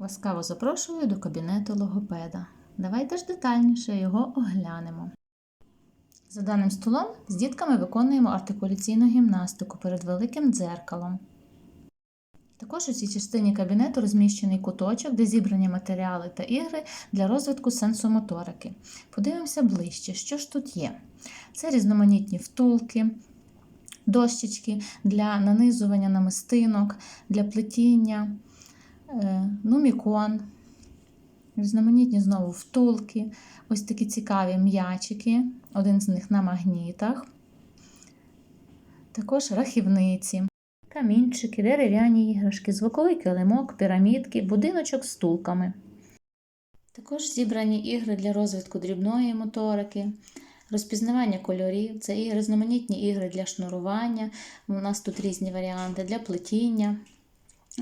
Ласкаво запрошую до кабінету логопеда. Давайте ж детальніше його оглянемо. За даним столом з дітками виконуємо артикуляційну гімнастику перед великим дзеркалом. Також у цій частині кабінету розміщений куточок, де зібрані матеріали та ігри для розвитку сенсомоторики. Подивимося ближче, що ж тут є. Це різноманітні втулки, дощечки для нанизування намистинок, для плетіння, нумікон, різноманітні знову втулки, ось такі цікаві м'ячики, один з них на магнітах, також рахівниці, камінчики, дерев'яні іграшки, звуковий килимок, пірамідки, будиночок з тулками. Також зібрані ігри для розвитку дрібної моторики, розпізнавання кольорів, це і різноманітні ігри для шнурування. У нас тут різні варіанти для плетіння.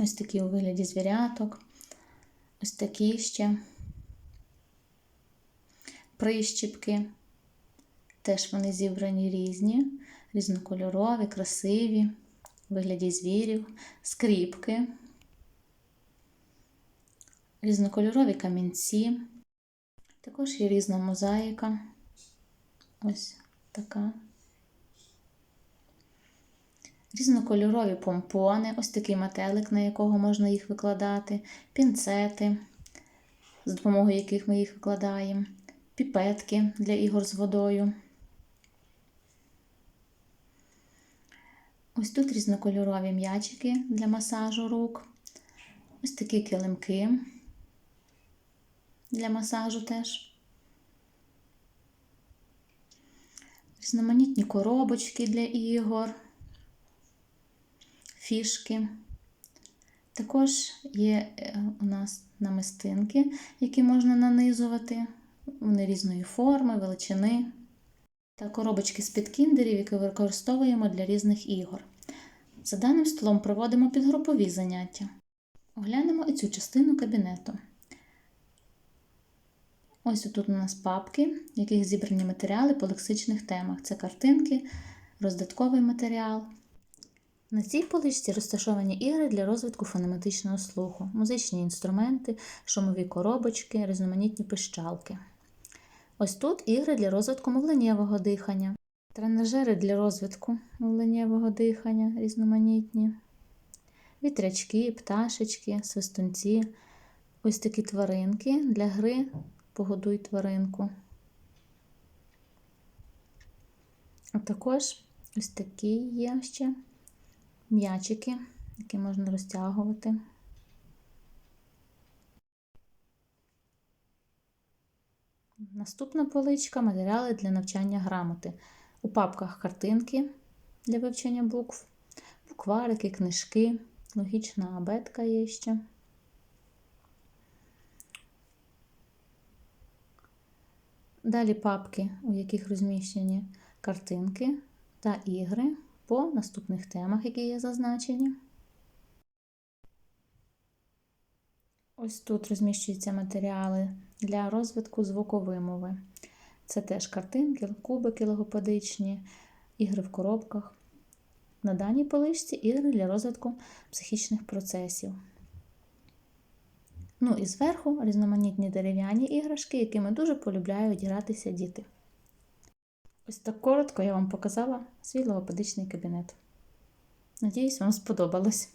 Ось такі у вигляді звіряток. Ось такі ще прищіпки. Теж вони зібрані різні, різнокольорові, красиві, у вигляді звірів, скріпки, різнокольорові камінці. Також є різна мозаїка. Ось така. Різнокольорові помпони, ось такий метелик, на якого можна їх викладати, пінцети, з допомогою яких ми їх викладаємо, піпетки для ігор з водою. Ось тут різнокольорові м'ячики для масажу рук. Ось такі килимки для масажу теж. Різноманітні коробочки для ігор, фішки. Також є е, у нас намистинки, які можна нанизувати. Вони різної форми, величини. Та коробочки з-під кіндерів, які використовуємо для різних ігор. За даним столом проводимо підгрупові заняття. Оглянемо і цю частину кабінету. Ось тут у нас папки, в яких зібрані матеріали по лексичних темах. Це картинки, роздатковий матеріал. На цій поличці розташовані ігри для розвитку фонематичного слуху, музичні інструменти, шумові коробочки, різноманітні пищалки. Ось тут ігри для розвитку мовленнєвого дихання, тренажери для розвитку мовленнєвого дихання різноманітні, вітрячки, пташечки, свистунці, ось такі тваринки. Для гри Погодуй тваринку. А також ось такі є ще м'ячики, які можна розтягувати. Наступна поличка матеріали для навчання грамоти. У папках картинки для вивчення букв, букварики, книжки, логічна абетка є ще. Далі папки, у яких розміщені картинки та ігри по наступних темах, які є зазначені. Ось тут розміщуються матеріали для розвитку звуковимови. Це теж картинки, кубики логопедичні, ігри в коробках. На даній поличці ігри для розвитку психічних процесів. Ну і зверху різноманітні дерев'яні іграшки, якими дуже полюбляють гратися діти. Ось так коротко я вам показала свій логопедичний кабінет. Надіюсь, вам сподобалось.